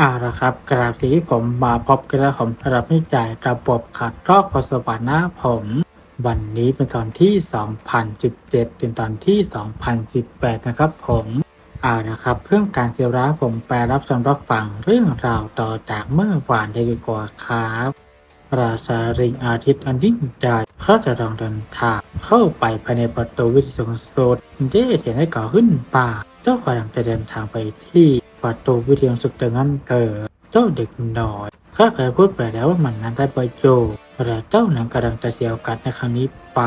เอาละครับกราบที่ผมมาพบกระผมรับไม่จ่ายระบบขัดลอกพอสวรรค์นะผม วันนี้เป็นตอนที่ 2017 เป็นตอนที่ 2018 นะครับผมเอาละครับ เพื่อการเสียร้าผมแปลรับชมรับฟังเรื่องราวต่อจากเมื่อวานได้ดีกว่าครับราชาริงอาทิตย์อันยิ่งใหญ่เขาจะลองเดินทางเข้าไปภายในประตูวิธีสูงสุดได้เห็นให้ก่อขึ้นป่า เจ้ากำลังจะเดินทางไปที่ ประตูวิธีสูงสุดดังนั้นเถอเจ้าเด็กน้อยข้าเคยพูดไปแล้วว่ามันนั้นได้ประโยชน์แต่เจ้านั้นกำลังจะเสียโอกาสในครั้งนี้ไป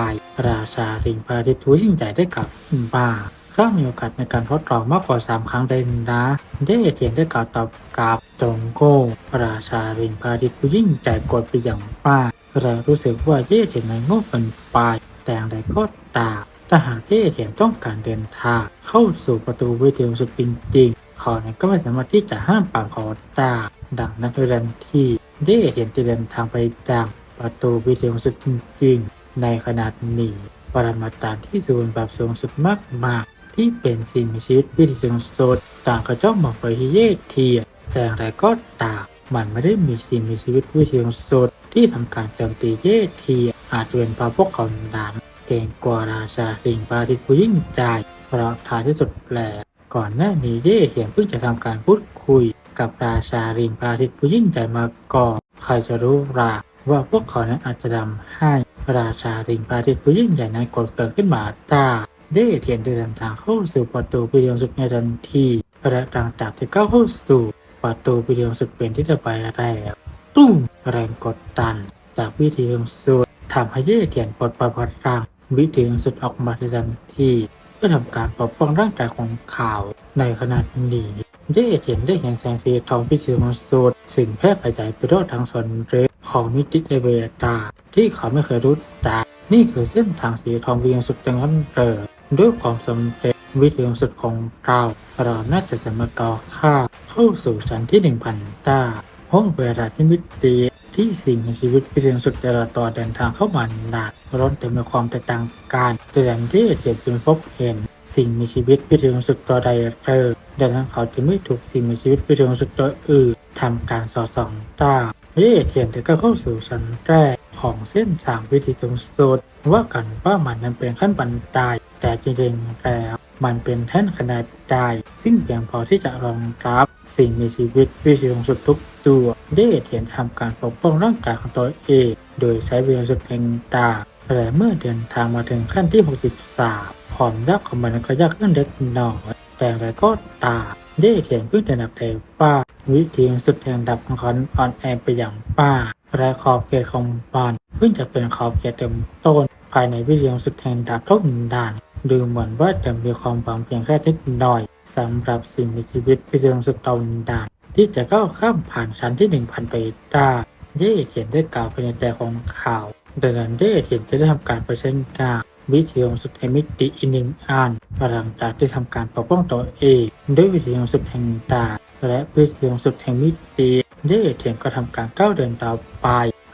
ราชาริงพาทิทูยิ่งใหญ่ได้กลับมาข้ามีโอกาสในการทดลองมากกว่าสามครั้งเลยนะได้เทียนได้กล่าวตอบกับตรงโก้ราชาริงพาทิตย์ผู้ยิ่งใหญ่กดไปอย่างมากและรู้สึกว่าเย่เทียนนั้นง่เป็นไปแต่อย่างไรก็ตามถ้าหากเย่เทียนต้องการเดินทางเข้าสู่ประตูวิทยุสุดจริง เขานั้นก็ไม่สามารถที่จะห้ามปามเขาได้ดังนั้นทันทีเย่เทียนจะเดินทางไปจากประตูวิทยุสุดจริงๆ ในขนาดนี้ปรมาจารย์ที่สูงแบบสูงสุดมากๆ ที่เป็นสิ่งมีชีวิตวิถีสูงสุดต่างก็จ้องมองไปที่เย่เทียแต่อย่างไรก็ตามมันไม่ได้มีสิ่งมีชีวิตวิถีสูงสุดที่ทำการโจมตีเย่เทียอาจเป็นเพราะพวกเขานั้นเก่งกว่าราชาสิงปาริผู้ยิ่งใหญ่เพราะท้ายที่สุดแล้ว ก่อนหน้านี้เย่เทียนเพิ่งจะทำการพูดคุยกับราชาริงพาทิตผู้ยิ่งใหญ่มาก่อนใครจะรู้ราว่าพวกเขานั้นอาจจะทำให้ราชาริงพาทิตผู้ยิ่งใหญ่นั้นกดเกิดขึ้นมาตาเด้เทียนเดินทางเข้าสู่ประตูพิเดียงสุดในทันทีและหลังจากที่ก้าวเข้าสู่ประตูพิเดียงสุดเป็นที่จะไปแล้วตุ้มแรงกดดัน จากวิธียงสุดทำให้เย่เทียนปลดปล่อยพลังวิธียงสุดออกมาในทันที พื่อทำการปกป้องร่างกายของเขาในขณะนี้ได้เห็นได้เห็นแสงสีทองพิจิตรสุดสิ่งแพร่กระจายไปทั่วทั้งส่วนเรืของมิติเอเบตา ที่เขาไม่เคยรู้จักนี่คือเส้นทางสีทองวิญญาณสุดจังนั้นเริด้วยความสำเร็จวิธีสุดของเราเราน่าจะสามารถก่อข้าเข้าสู่ชั้นที่หนึ่งพันตาห้องเวลาที่มิติ ที่สิ่งมีชีวิตวิธีสุดแต่ละต่อเดินทางเข้ามาหนักร้อนเต็มไปความแตกต่างกันแต่อย่างที่เทียนจึงพบเห็น สิ่งมีชีวิตวิธีสุดตัวใดเริดังนั้นเขาจะไม่ถูกสิ่งมีชีวิตวิธีสุดตัวอื่นทำการสอดส่องตาเย่เทียนถึงก็เข้าสู่ชั้นแรกของเส้นสามวิธีสูงสุดว่ากันว่ามันนั้นเป็นขั้นบันไดแต่จริงๆแล้ว มันเป็นแท่นขนาดใหญ่ซึ่งเพียงพอที่จะรองรับสิ่งมีชีวิตวิสูงสุดทุกตัวเย่เทียนทำการปกป้องร่างกายของตัวเอง โดยใช้วิธีสุดแห่งตาแต่เมื่อเดินทางมาถึงขั้นที่ 63 ความยากของมันก็ยากขึ้นเล็กน้อยแต่ไรก็ตามเย่เทียนเพิ่งจะนับแต่ว่าวิธีสุดแห่งดับของอ่อนแอไปอย่างป้าและขอบเขตของบานเพิ่งจะเป็นขอบเขตเต็มต้นภายในวิธีสุดแห่งดับทุกด่าน ดูเหมือนว่าจะมีความบางเพียงแค่นิดหน่อยสำหรับสิ่งมีชีวิตวิธีสุดตนด่านที่จะก้าวข้ามผ่านชั้นที่หนึ่งพันไปได้เย่เขียนได้กล่าวภายในใจของข่าวดังนั้นเย่เขียนจะได้ทำการเผชิญกับวิธีสุดแห่งมิติอีกหนึ่งอันหลังจากที่ทำการปกป้องตัวเองด้วยวิธีสุดแห่งดาและวิธีสุดแห่งมิติเย่เทียนก็ทำการก้าวเดินต่อไป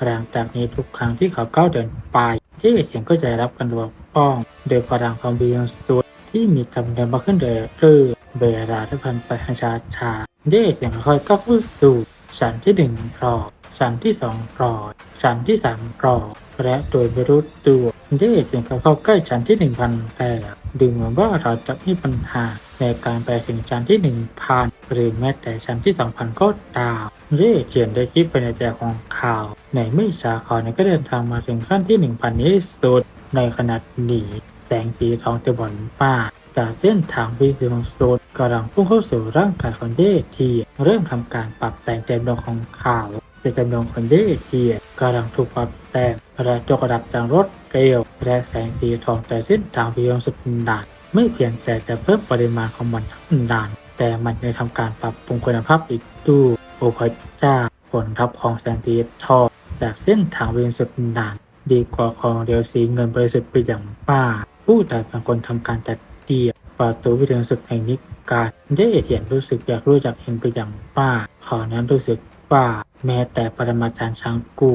หลังจากนี้ทุกครั้งที่เขาก้าวเดินไปเย่เทียนก็จะรับการปก้องโดยพลังของวิญญาณสุดที่มีจำนวนมากขึ้นเรื่อยๆเวลาที่พันไปชาชาๆเย่เทียนค่อยๆก้าวเข้าสู่ชั้นที่หนึ่งรอบชั้นที่สองรอบชั้นที่สามรอบและโดยไม่รู้ตัวเย่เทียนก็เข้าใกล้ชั้นที่หนึ่งพันแล้วดูเหมือนว่าเราจะมีปัญหาในการไปถึงชั้นที่1,000หรือแม้แต่ชั้นที่2,000ก็ตามเย่เขียนได้คิดไปในใจของข่าว ในไม่ช้าเขาเนี่ยก็เดินทางมาถึงขั้นที่1,000นี้สุด ในขณะนี้แสงสีทองตะวันป้าจากเส้นทางวิสุงสุดกำลังพุ่งเข้าสู่ร่างกายของเย่ทีเริ่มทำการปรับแต่งจำนวนของข่าวแต่จำนวนของเย่ทีกำลังถูกปรับแต่งและยกระดับอย่างรวดเร็วและแสงสีทองแต่เส้นทางวิสุงสุดดานไม่เพียงแต่จะเพิ่มปริมาณของมันทั้งด่าน แต่มันยังทำการปรับปรุงคุณภาพอีกด้วยโอพระเจ้าผลทับของแสงสีทองจากเส้นทางเวียนสุดด่าน ดีกว่าของเรียวสีเงินบริสุทธิ์ไปอย่างป้า ผู้ใดบางคนทำการจัดเตียประตูวิทยาสุดแห่งนิกายได้เห็นรู้สึกอยากรู้จักเห็นไปอย่างป้าเขานั้นรู้สึกว่าแม้แต่ปรมาจารย์ช้างกู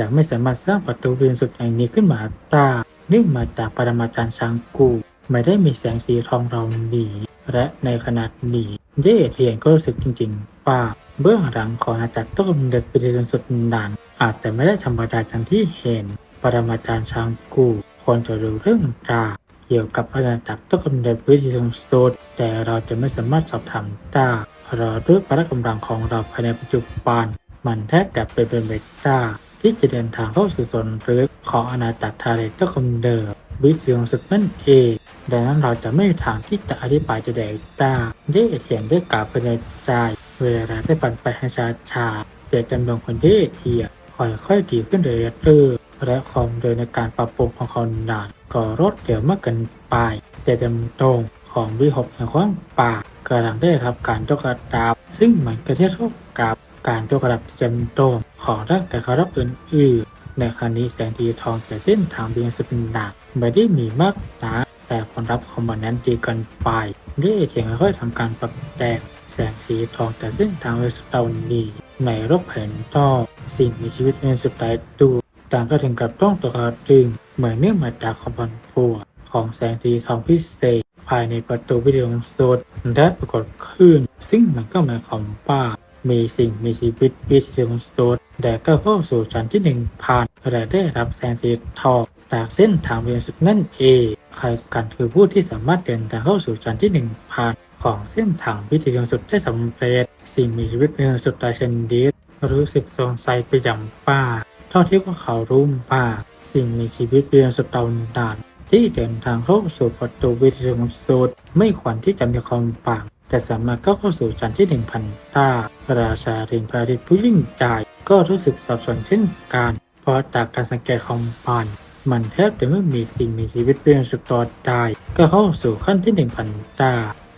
ยังไม่สามารถสร้างประตูวิทยาสุดแห่งนี้ขึ้นมาตาเนื่องมาจากปรมาจารย์ช้างกูไม่ได้มีแสงสีทองเราหนีและในขนาดนี้เย่เทียนก็รู้สึกจริงๆว่าเบื้องหลังของอาณาจักรต้นกำเนิดปฏิทินสุดนานอาจจะไม่ได้ธรรมดาจังที่เห็น ปรมาจารย์ชางกูควรจะรู้เรื่องราวเกี่ยวกับอาณาจักรต้นกำเนิดปฏิทินสุดแต่เราจะไม่สามารถสอบถามได้เราด้วยพละกำลังของเราภายในปัจจุบัน มันแทบจะเป็นไปไม่ได้ที่จะเดินทางเข้าสู่ส่วนลึกของอาณาจักรทาเรต้นกำเนิดวิถีของสุดนั่นเองดังนั้นเราจะไม่มีทางที่จะอธิบายจะได้ได้ได้เถียงด้วยกล่าวภายในใจเวลาได้ปั่นไปให้ช้าชาๆแต่จำนวนคนที่เทีย ค่อยๆดีขึ้นเรื่อยๆและความเร็วในการปรับปรุงของเขานานก็รวดเร็วมากเกินไปแต่จำตรงของวิหกแห่งความป่ากำลังได้รับการยกระดับ ซึ่งมันก็เทียบเท่ากับการยกระดับที่จำตรงของร่างกายเขารับอื่นๆในครั้งนี้แสงทีทองแต่เส้นทางเบียงสุดหนักไม่ได้มีมากนะแต่ผลลัพธ์ของมันนั้นดีเกินไปได้เทียงค่อยๆทำการปรับแต่งแสงสีทองแต่เส้นทางเวสตานีในโลกแผ่นทอ สิ่งมีชีวิตในสุดท้ายตัวต่างก็ถึงกับต้องตัวกระดึงเหมือนเนื่องมาจากความพันพัวของแสงสีทองพิเศษ ภายในประตูวิดีโอโซดได้ปรากฏขึ้น ซึ่งมันก็หมายความว่ามีสิ่งมีชีวิตวิดีโอโซดแต่ก็เข้าสู่ชั้นที่หนึ่งผ่านและได้รับแสงสีทองจากเส้นทางเวียนสุดนั่นเองใครกันคือผู้ที่สามารถเดินทางเข้าสู่ชั้นที่หนึ่งผ่านของเส้นทางวิธีสุดได้สำเร็จ สิ่งมีชีวิตในสุดตาเชนดิส รู้สึกสงสัยไปอย่างป้า เท่าที่ว่าเขารู้ว่าสิ่งมีชีวิตเรียนสุดตานดาน ที่เดินทางเข้าสู่ประตูวิธีสุดไม่ควรที่จะมีความปากแต่สามารถก็เข้าสู่ชั้นที่หนึ่งพันตาราชาเริงพระดิษฐ์ผู้ยิ่งใหญ่ก็รู้สึกสับสนเช่นกันเพราะจากการสังเกตของปันมันแทบจะไม่มีสิ่งมีชีวิตเปลี่ยนสุดต่อได้ก็เข้าสู่ขั้นที่หนึ่งพันตา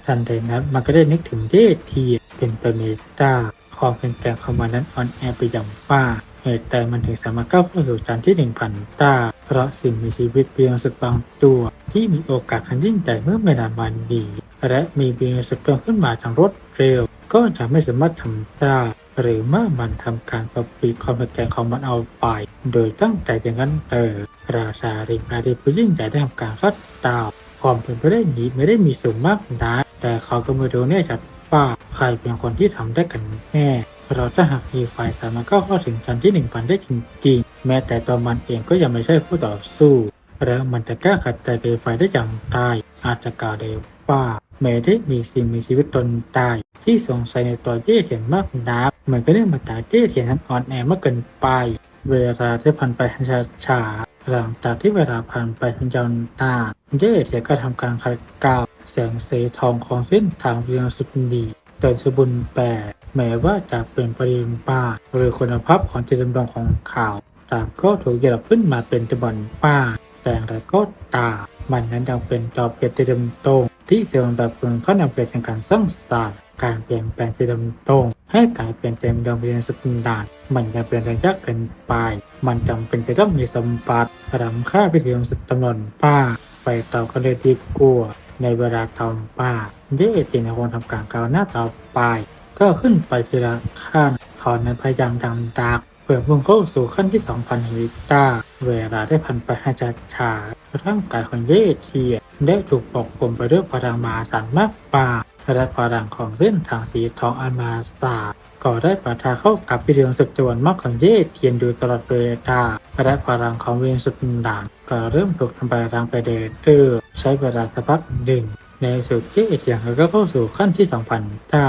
ทันใดนั้นมันก็ได้นึกถึงเดทีเป็นไปเมตา ความเป็นแกงของมันนั้นอ่อนแอไปอย่างป้าเหตุใดมันถึงสามารถก้าวเข้าสู่ชั้นที่หนึ่งพันต้า เพราะสิ่งมีชีวิตเพียงสุดบางตัว ที่มีโอกาสคันยิ่งใหญ่เมื่อไม่นานมานี้และมีเพียงสุดตัวขึ้นมาทางรถเร็ว ก็จะไม่สามารถทำได้หรือเมื่อมันทำการปกปิดความเป็นแกงของมันเอาไป โดยตั้งใจอย่างนั้นเออราชาริงอาดีผู้ยิ่งใหญ่ได้ทำการคัดดาวความเป็นไปได้นี้ไม่ได้มีสูงมากนะแต่เขาก็ไม่รู้แน่ชัด ว่าใครเป็นคนที่ทำได้กันแน่เราะถ้าหากมีฝ่ายสามารถเข้าถึงชั้นที่หนึ่งพันได้จริงๆ แม้แต่ตัวมันเองก็ยังไม่ใช่ผู้ต่อสู้ แล้วมันจะแก้ขัดใจเปลวไฟได้อย่างไรอาจจะกล่าวได้ว่าแม้ได้มีสิ่งมีชีวิตตนตาย ที่สงสัยในตัวเย่เทียนมากนักมันก็เนื่องมาจากเย่เทียนนั้นอ่อนแอมากเกินไป เวลาได้ผ่านไปช้าๆหลังจากที่เวลาผ่านไปเป็นยาวนานเย่เทียนก็ทำการขัดเกลา แสงสีทองของเส้นทางเวียงสุดดีโดยสมบูรณ์แบบแม้ว่าจะเป็นปริมาป้าหรือคุณภาพของจิตจำลองของข่าวต่างก็ถูกยกระดับขึ้นมาเป็นจำนวนป้า แต่อย่ก็ตา มันนั้นยังเป็นดอกเบี้ยที่ดำตรงที่เซลล์แบบเมืองเขานำไปในการสร้างสรรค์การเปลี่ยนแปลงที่ดำตรงให้กลายเป็นเต็มดวงวิญญาณสกุลดานมันยังเป็นระยะเกินไป มันจำเป็นจะต้องมีสมบัติรำค่าพิธีของสุดจำนวนป้า ไปต่อกันเลยดีกว่าในเวลาทำป้าเย่จินควรทำการก้าวหน้าต่อไปก็ขึ้นไปทีละขั้นเขาในพยายามดังดักเพื่อมุ่งเข้าสู่ขั้นที่2,000ฮิตาเวลาได้พันไปให้ช้าช้าๆร่างกายของเย่เทียได้ถูกปกคลุมไปด้วยพลังมาศาลมากกว่าและพลังของเส้นทางสีทองอันมาศา ก็ได้ปะทะเข้ากับพิธีของสุดจวนมากของเย่เทียนดูตลอดเวลาและพลังของเวียนสุดด่างก็เริ่มถูกทำลายรังไปเรื่อยๆใช้เวลาสักพักหนึ่งในสุดที่เทียงก็เข้าสู่ขั้นที่2,000ถ้า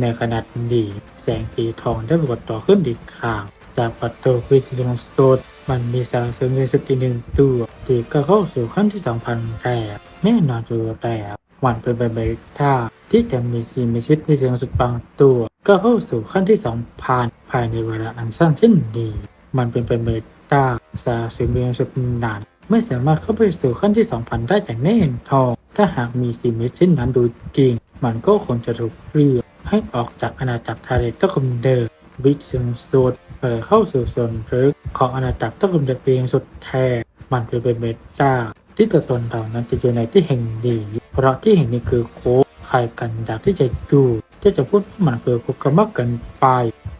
ในขนาดดีแสงสีทองได้ปรากฏต่อขึ้นอีกครั้งจากประตูวิธีของโซดมันมีสารเสริมในสุดอีกหนึ่งตัวที่ก็เข้าสู่ขั้นที่2,000แต่แน่นอนตัวแต่มันเป็นใบใบท่าที่จะมีสิ่มีชีวิตในเชิงสุดบางตัว ก็เข้าสู่ขั้นที่2,000ภายในเวลาอันสั้นเช่นนี้ มันเป็นไปไม่ได้สารเสริมในสุดนานไม่สามารถเข้าไปสู่ขั้นที่ 2,000 ได้อย่างแน่นอนถ้าหากมีสิ่งมีชีวิตนั้นดูจริง มันก็คงจะถูกเรียกให้ออกจากอาณาจักรทาเรตก็คงเดิมวิจึงสุดเปิดเข้าสู่ส่วนลึกของอาณาจักรตะกุมเดเพียงสุดแท้มันเป็นเป็นเมตาที่ตัวตนเรานั้นจะอยู่ในที่แห่งนี้เพราะที่แห่งนี้คือโคกใครกันอยากที่จะอยู่ ที่จะพูดว่ามันคือคุกกมากเกินไป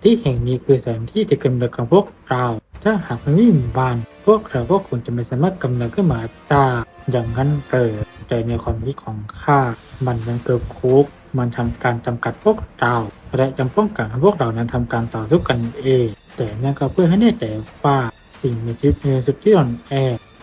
ที่แห่งนี้คือสถานที่ที่กำเนิดของพวกเรา ถ้าหากไม่มีบ้าน พวกเราก็คงจะไม่สามารถกำเนิดขึ้นมาได้อย่างนั้นเกิดแต่ในความคิดของข้ามันยังเกิดคุก มันทำการจำกัดพวกเรา และจำป้องกันให้พวกเรานั้นทำการต่อสู้กันเอง แต่นั่นก็เพื่อให้แน่ใจว่าสิ่งมีชีวิตในสุดที่อ่อนแอ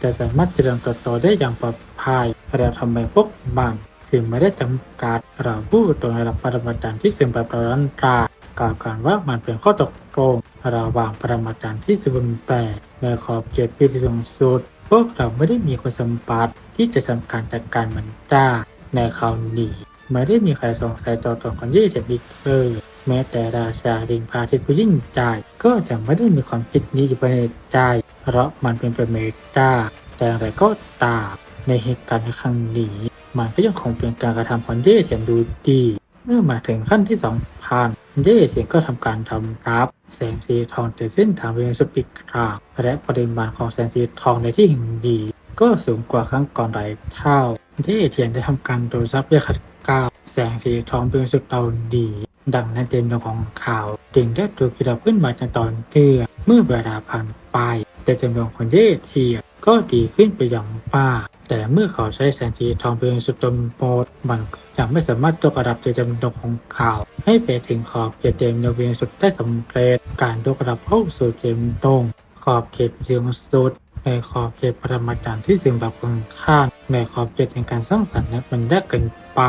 จะสามารถเจริญเติบโตได้อย่างปลอดภัยและทำไมพวกมันึงไม่ได้จำกัดเราผู้ตัวในระดับปรมาจารย์ที่เสื่อมแบบรันตรากล่าวกันว่ามันเป็นข้อตกลงระหว่างปรมาจารย์ที่สมบูรณ์แบบในขอบเขตพิธีสูงสุด พวกเราไม่ได้มีคุณสมบัติที่จะทำการจัดการมันได้ในคราวนี้ไม่ได้มีใครสงสัยตัวตนของยี่เจ็ดอีกเลยแม้แต่ราชาดิงพาทิตผู้ยิ่งใหญ่ก็จะไม่ได้มีความคิดนี้อยู่ภายในใจ เพราะมันเป็นไปไม่ได้แต่อย่างไรก็ตามในเหตุการณ์ในครั้งนี้ มันก็ยังคงเป็นการกระทำของเย่เทียนดูดี เมื่อมาถึงขั้นที่สองพันเย่เทียนก็ทำการทำรับแสงสีทองแต่เส้นทางเป็นสุดอีกครั้งและปริมาณของแสงสีทองในที่แห่งดีก็สูงกว่าครั้งก่อนหลายเท่าเย่เทียนได้ทำการโดยซับด้วยขัดเกลาแสงสีทองเป็นสุดเตาดีดังนั้นเจมส์ของข่าวจึงได้ถูกกิรับขึ้นมาจากตอนเนื่อเมื่อเวลาผ่านไป แต่จำนวนคนเย่เทียน ก็ดีขึ้นไปอย่างมากแต่เมื่อเขาใช้แสงสีทองเป็นสุดตนโปดมันยังไม่สามารถยกระดับเจมส์ของข่าวให้ไปถึงขอบเขตเจมส์เวียนสุดได้สำเร็จการยกระดับเข้าสู่เจมตรงขอบเขตเชียงสุดในขอบเขตปรมาจารย์ที่เสื่อมแบบข้างในขอบเขตแห่งการสร้างสรรค์นั้นมันได้เกินไป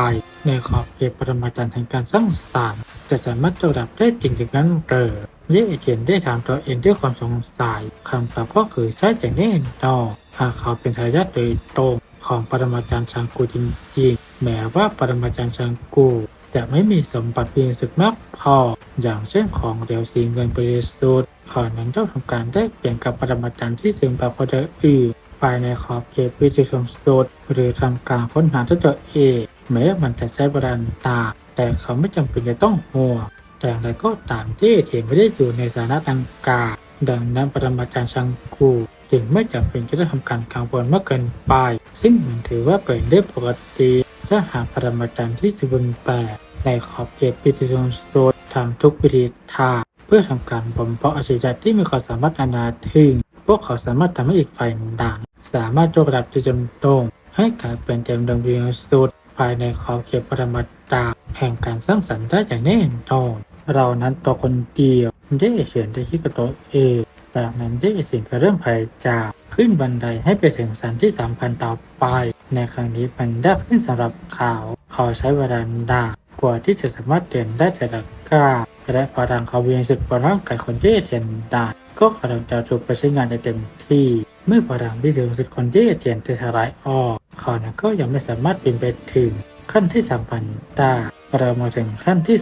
ในขอบเขตปรมาจารย์แห่งการสร้างสรรค์จะสามารถยกระดับได้จริงอย่างนั้นเหรือ เย่เทียนได้ถามตัวเองด้วยความสงสัยคำตอบก็คือใช่อย่แน่นอนหากเขาเป็นทายาทโดยตรงของปรมาจารย์ชังกูจริงๆ แม้ว่าปรมาจารย์ชังกูจะไม่มีสมบัติเพียงสึกมากพอ อย่างเช่นของเดียวสีเงินบริสุทธิ์ขอนั้นต้องทำการได้เปลี่ยนกับปรมาจารย์ที่ซึมแบบพอเดอื่นภายในขอบเขตวิจิตรสุดหรือทำการค้นหาด้วยตัวเองแม้มันจะใช้บรันตาแต่เขาไม่จำเป็นจะต้องห่วง แต่อย่างไรก็ตามที่เทียนไม่ได้อยู่ในสถานะดังกล่าวดังนั้นปรมาจารย์ชังกูจึงไม่จำเป็นจะต้องทำการกังวลมากเกินไป ซึ่งมันถือว่าเป็นเรื่องปกติถ้าหากปรมาจารย์ที่สมบูรณ์แบบในขอบเขตพิธีทรโซดทำทุกวิธีทางเพื่อทำการบ่มเพาะอาชีพที่มีความสามารถอนาถึง พวกเขาสามารถทำให้อีกฝ่ายดังสามารถยกระดับที่จำตรงให้กลายเป็นเต็มดวงเวียงสุดภายในขอบเขตปรมาจารย์แห่งการสร้างสรรค์ได้อย่างแน่นอน เรานั้นตัวคนเดียวได้เขียนได้คิดกับตัวเองจากนั้นได้สิ่งก็เริ่มพยายามขึ้นบันไดให้ไปถึงสันที่สามพันต่อไป ในครั้งนี้มันได้ขึ้นสำหรับเขาเขาใช้เวลานานกว่าที่จะสามารถเดินได้แต่ละก้าวและพลังเขาเวียนสุดบนร่างกายคนที่เทียนได้ก็กำลังจะถูกไปใช้งานได้เต็มที่ เมื่อพลังที่สูงสุดคนที่เทียนจะสลายออกเขานั้นก็ยังไม่สามารถบินไปถึงขั้นที่สามพันได้ เรามาถึงขั้นที่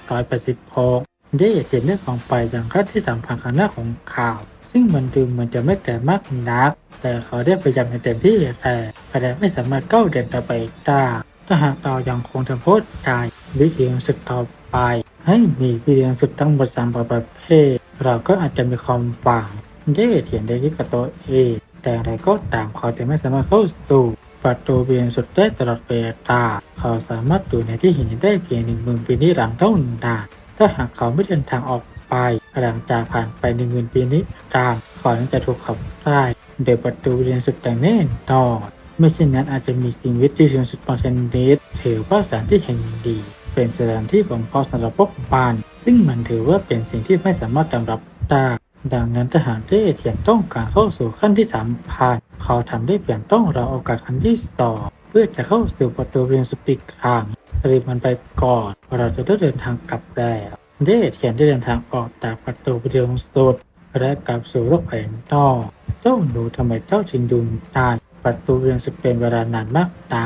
2,886ได้เขียนได้ฟองของไปอย่างขั้นที่3,000ข้างหน้าของข่าว ซึ่งมันดูเหมือนจะไม่แก่มากนัก แต่เขาได้พยายามอย่างเต็มที่แต่แต่ไม่สามารถก้าวเดินต่อไปได้ถ้าหากเรายังคงทำโพสต์ได้วิธีสุดต่อไป ให้มีวิธีสุดทั้งหมดสามประเภท เราก็อาจจะมีความหวังได้เขียนได้คิดกับตัวเองแต่อะไรก็ตามเขาจะไม่สามารถเข้าสู่ ประตูเวียนสุดได้ตลอดเวลาเขาสามารถอยู่ในที่หินได้เพียงหนึ่งหมื่นปีนิรันดร์เท่านั้นถ้าหากเขาไม่เดินทางออกไปหลังจากผ่านไปหนึ่งหมื่นปีนิรันดร์เขาจะถูกขับไล่โดยประตูเวียนสุดแต่งแน่นอนไม่เช่นนั้นอาจจะมีสิ่งวิทยุสุดบางชนิดถือว่าสถานที่แห่งดี เป็นสถานที่บ่มเพาะสำหรับพวกบาน ซึ่งมันถือว่าเป็นสิ่งที่ไม่สามารถยอมรับได้ดังนั้นทหารได้เทียนต้องการเข้าสู่ขั้นที่สามพัน เขาทำได้เพียงต้องรอโอกาสขั้นที่สองเพื่อจะเข้าสู่ประตูเรียนสปิกครั้งรีบมันไปก่อนเราจะได้เดินทางกลับแล้วได้เทียนได้เดินทางออกจากประตูเรียนสุดและกลับสู่โลกภายนอกเจ้าหนูทำไมเจ้าชิงดุนนานประตูเรียนสเป็นเวลานานมากนะ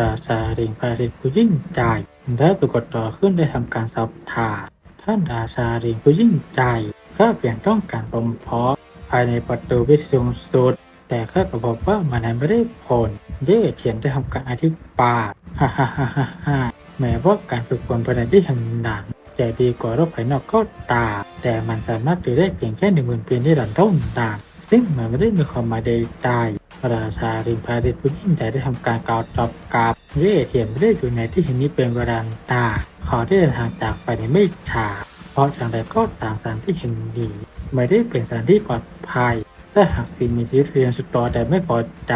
ราชาเริงพาริผู้ยิ่งใหญ่ได้ปรากฏต่อขึ้นได้ทำการสอบถามท่านราชาเริงผู้ยิ่งใหญ่ข้าเปลี่ยนต้องการบ่มเพาะภายในประตูวิทยุสูงสุด แต่ข้าก็บอกว่ามันนั้นไม่ได้ผลเย่เทียนได้ทำการอธิบายฮ่าฮ่าฮ่าฮ่าฮ่าแม้ว่าการฝึกฝนภายในที่แห่งนั้นจะดีกว่าโลกภายนอกก็ตามแต่มันสามารถอยู่ได้เพียงแค่หนึ่งหมื่นปีในิรันดร์เท่านั้นซึ่งมันไม่ได้มีความหมายใดๆราชาริมพาดิษผู้ยิ่งใหญ่ได้ทำการกล่าวตอบกลับเย่เทียนไม่ได้อยู่ในที่แห่งนี้เป็นเวลานาขาได้เดินทางจากไปในไม่ช้าเพราะอย่างไรก็ตามสถานที่แห่งนี้ไม่ได้เป็นสถานที่ปลอดภัย ถ้าหากสิ่งมีชีวิตเรียนสุดต่อแต่ไม่พอใจ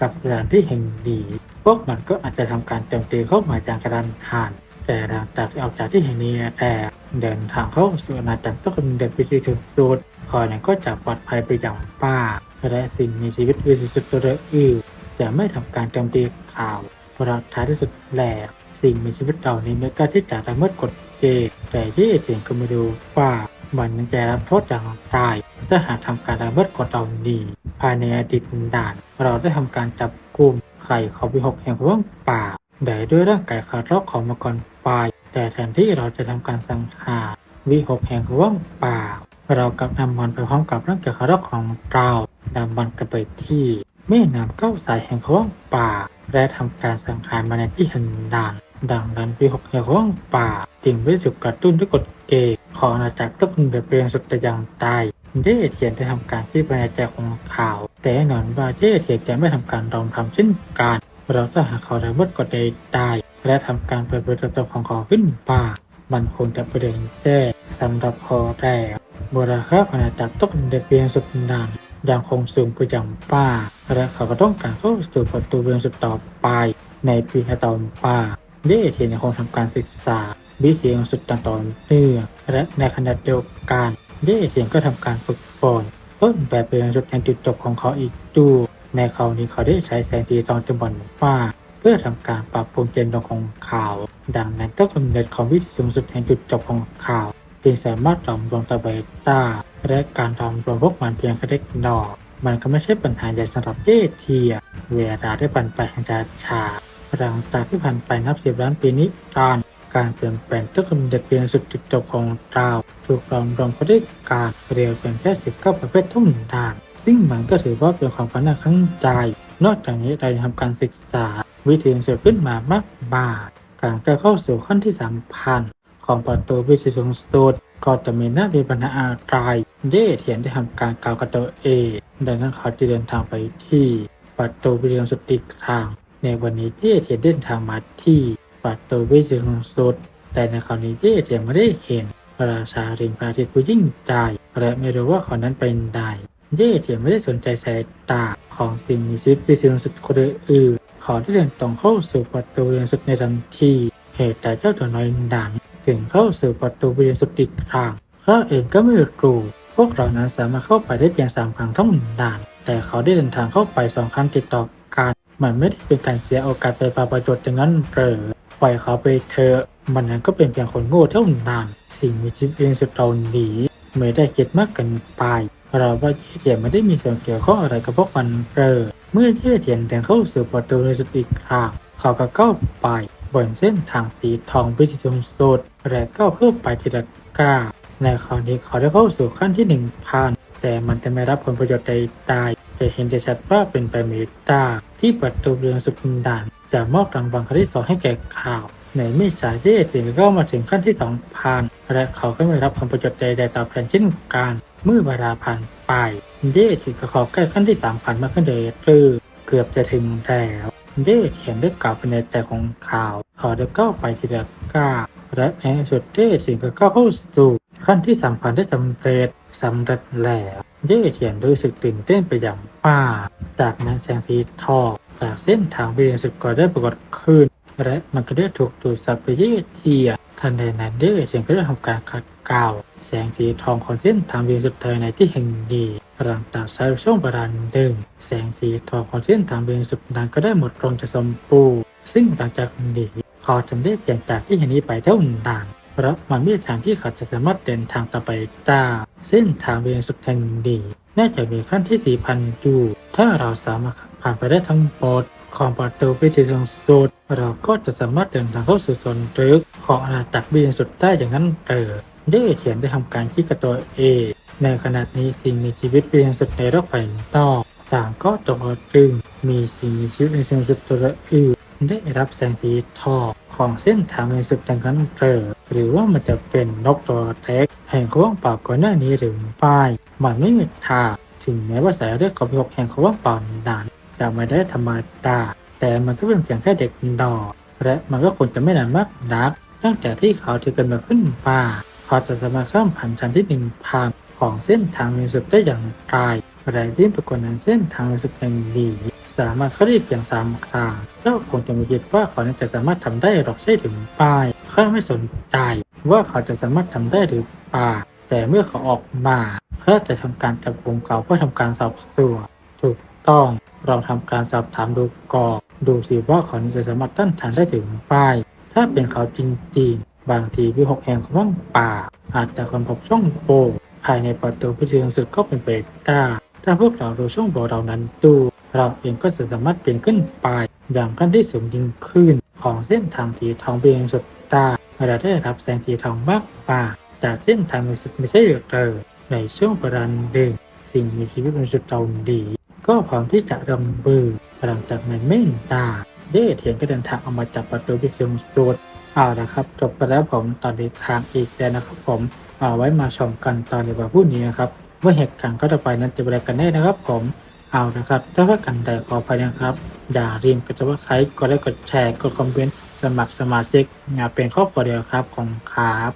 กับสถานที่แห่งนี้พวกมันก็อาจจะทำการโจมตีเข้ามาอย่างกระทันหันแต่หลังจากออกจากที่แห่งนี้แต่เดินทางเข้าสู่อาณาจักรต้องกำเนิดวิธีสุดคอยนั้นก็จะปลอดภัยไปอย่างป่าและสิ่งมีชีวิตวิสุทธิ์ตัวอื่นจะไม่ทำการโจมตีข่าวเพราะท้ายที่สุดแหลกสิ่งมีชีวิตเหล่านี้ไม่กล้าที่จะละเมิดกฎเกณฑ์แต่เย่เจียงก็มาดูว่า มันจะรับโทษอย่างไรถ้าหากทำการละเมิดกฎเหล่านี้ภายในอดีตด่าน เราได้ทำการจับกลุ่มไข่ของวิหกแห่งว่างป่าได้ด้วยร่างกายขาดรอกของมังกรปลาย แต่แทนที่เราจะทำการสังหารวิหกแห่งว่างป่า เรากลับนำมันไปพร้อมกับร่างกายขาดรอกของเรานำมันกลับไปที่แม่น้ำเก้าสายแห่งว่างป่า และทำการสังหารมาในที่แห่งด่าน ดังนั้นวิหกแห่งว่างป่าจึงไม่ได้ถูกกระตุ้นด้วยกฎเกณฑ์ของอาณาจักรต้องเดือดเรียงสุดแต่ย่างใดเย่เทียนได้ทำการที่ภายในใจของเขาว แต่แน่นอนว่าเย่เทียนจะไม่ทำการลองทำเช่นกันเราถ้าหาเขาได้เบิดกฎใดได้และทำการเปิดเผยตัวของเขาขึ้นมามันคงจะประเด็นแจ้สำหรับคอแรกบราคาอาณาจักรต้องเด็กเพียงสุดนานยังคงสูงไปอย่างป้า และเขาก็ต้องการเข้าสู่ประตูเรียนสุดต่อไป ในปีต่อป้ เย่เทียนยังคงทำการศึกษาวิธีของสุดต่อนเนื่องและในขณะเดียวกันเย่เทียนก็ทำการฝึกฝนเพิ่มแบบเป็นจุดแห่งจุดจบของเขาอีกด้วยในคราวนี้เขาได้ใช้แสงสีทองจำนวนมาเพื่อทำการปรับปรุงเจนลงของข่าว ดังนั้นก็กำเนิดของวิธีสูงสุดแห่งจุดจบของข่าวจึงสามารถหลอมรวมตะเบต้า และการหลอมรวมพวกมันเพียงแค่เล็กน้อยมันก็ไม่ใช่ปัญหาใหญ่สำหรับเอเทีย เวลาได้ผ่นไปอย่างชา ๆหลังจากที่ผ่านไปนับสิบล้านปีนี้ตานการเปลี่ยนแปลงต้นกำเนิดเพียงสุดจุดจบของเราถูกหลอมรวมเข้าด้วยการเรียวเพียงแค่สิบเก้าประเภททุ่มดาน ซึ่งมันก็ถือว่าเป็นความฝันในครั้งใจ นอกจากนี้เรายังทำการศึกษา วิธีเสริมขึ้นมามากมายการจะเข้าสู่ขั้นที่สามพันของประตูวิธีสูงสุดก็จะมีหน้ามีปัญหาอะไรเย่เทียนได้ทำการกล่าวกับตัวเองดังนั้นเขาจะเดินทางไปที่ประตูวิธีสูงสุดอีกครั้ง ในวันนี้เย่เทียนเดินทางมาที่ประตูวิสูงสุดแต่ในคราวนี้เย่เทียนไม่ได้เห็นพระราชาริมพระอาทิตย์ผู้ยิ่งใหญ่และไม่รู้ว่าเขานั้นเป็นใดเย่เทียนไม่ได้สนใจสายตาของสิ่งมีชีวิตวิธีสูงสุดคนอื่นขาได้เดินตรงเข้าสู่ประตูเรียนสุดในทันทีเหตุแต่เจ้าตัวน้อยดันถึงเข้าสู่ประตูเรียนสุดอีกครั้งเขาเองก็ไม่รู้พวกเรานั้นสามารถเข้าไปได้เพียงสามครั้งเท่านั้นแต่เขาได้เดินทางเข้าไปสองครั้งติดต่อกัน มันไม่ได้เป็นการเสียโอกาสไปปาประโยชน์อย่างนั้นเหรอปล่อยเขาไปเถอะมันนั้นก็เป็นเพียงคนโง่เท่านั้นสิ่งมีชีวิตเรียนสุดเราหนีไม่ได้คิดมากเกินไปเราว่าเย่เทียนไม่ได้มีส่วนเกี่ยวข้องอะไรกับพวกมันเลยเมื่อเย่เทียนเดินเข้าสู่ประตูในสุดอีกครั้งเขาก็เข้าไปบนเส้นทางสีทองวิจิตรสูงสุดและก้าวเข้าไปทีละก้าในคราวนี้เขาได้เข้าสู่ขั้นที่หนึ่งพันแต่มันจะไม่รับผลประโยชน์ใดๆ จะเห็นได้ชัดว่าเป็นไปไม่ได้ที่ประตูเรืองสุดด่านจะมอบรางวัลครั้งที่สองให้แก่ข่าว ในไม่ช้าเย่เทียนก็มาถึงขั้นที่สองพันและเขาก็ไม่รับผลประโยชน์ใดๆตอบแทนเช่นกันเมื่อเวลาผ่านไปเย่เทียนก็ขอใกล้ขั้นที่สามพันมากขึ้นเรื่อเกือบจะถึงแล้วเย่เทียนได้กล่าวไปในใจของข่าวขาได้ก้าวไปทีละก้าวและในสุดเย่เทียนก็ก้าเข้าสู่ขั้นที่สามพันได้สำเร็จสำเร็จแล้ว เย่เทียนรู้สึกตื่นเต้นไปอย่างมาจากนั้นแสงสีทองจากเส้นทางเวียนสุดก็ได้ปรากฏขึ้น และมันก็ได้ถูกดูดซับไปเย่เทียนทันใดนั้นเย่เทียนก็ได้ทำการขัดเกลาแสงสีทองของเส้นทางเวียนสุดเธอในที่แห่งนี้หลังจากใช้ช่วงประดานหนึ่งแสงสีทองของเส้นทางเวียนสุดนั้นก็ได้หมดลงจากสมปูรณ์ซึ่งหลังจากนี้เขาจึงได้เปลี่ยนจากที่แห่งนี้ไปเท่านั้น พราะมันมีทางที่เขาจะสามารถเดินทางต่อไปได้เส้นทางเวียนสุดแห่งนี้น่าจะมีขั้นที่ 4,000 อยู่ ถ้าเราสามารถผ่านไปได้ทั้งหมดของประตูวิจิตรสูงสุด เราก็จะสามารถเดินทางเข้าสู่โซนลึกของอาณาจักรวิญญาณสุดได้อย่างนั้นเออเย่เทียนได้ทำการคิดกับตัวเอง ในขณะนี้สิ่งมีชีวิตวิญญาณสุดในโลกภายนอกต่างก็ตกตรึงมีสิ่งมีชีวิตในสิ่งสุดตัวอื่น ได้รับแสงสีทองของเส้นทางในสุดดังนั้นเออหรือว่ามันจะเป็นนกตัวเล็กแห่งขว่างเปล่าก่อนหน้านี้หรือไม่มันไม่มีทางถึงแม้ว่าสายเลือดของพิภพแห่งขว่างเปล่านานจะไม่ได้ธรรมดาแต่มันก็เป็นเพียงแค่เด็กดอกและมันก็คงจะไม่นานมากนักตั้งแต่ที่เขาถือกันมาขึ้นป่าเขาจะสามารถข้ามผ่านชั้นที่หนึ่งผ่านของเส้นทางมีสุดได้อย่างไรอะไรที่ปรากฏในเส้นทางมีสุดแห่งนี้ สามารถเข้าได้เพียงสามครั้งก็คงจะไม่คิดว่าเขาจะสามารถทำได้หรอกใช่ถึงป้ายข้าไม่สนใจว่าเขาจะสามารถทำได้หรือเปล่าแต่เมื่อเขาออกมาข้าจะทำการจับกลุ่มเขาเพื่อทำการสอบสวนถูกต้องเราทำการสอบถามดูก่อนดูสิว่าเขาจะสามารถต้านทานได้ถึงไม่ถ้าเป็นเขาจริงๆ บางทีวิหกแห่งของว่างป่า อาจจะค้นพบช่องโหว่ภายในประตูพิธีสุดก็เป็นไปได้ถ้าพวกเราดูช่องโหว่เรานั้นดู เราเองก็จะสามารถเปลี่ยนขึ้นไป อย่างขั้นที่สูงยิ่งขึ้น ของเส้นทางสีทองเบียงสุดตาเราได้รับแสงสีทองมากกว่าจากเส้นทางมิสุดไม่ใช่หรือในช่วงประรันดึงสิ่งมีชีวิตเป็นสุดเตาดี ก็พร้อมที่จะรำเบือหลังจากนั้นไม่ตาเด้เทียนก็เดินทางออกมาจากประตูพิสูงสุดเอาละครับ จบไปแล้วผมตอนนี้ค้างอีกแล้วนะครับผมเอาไว้มาชมกันตอนในวันพรุ่งนี้นะครับว่าเหตุการณ์ก็จะไปนั้นจะเป็นอะไรกันแน่นะครับผม เอาละครับ ถ้าว่ากันใดขอไปนะครับ อย่าลืมกดซับสไครกดไลค์กดแชร์ กดคอมเมนต์ สมัครสมาชิกงานเป็นครอบครัวเดียวครับของครับ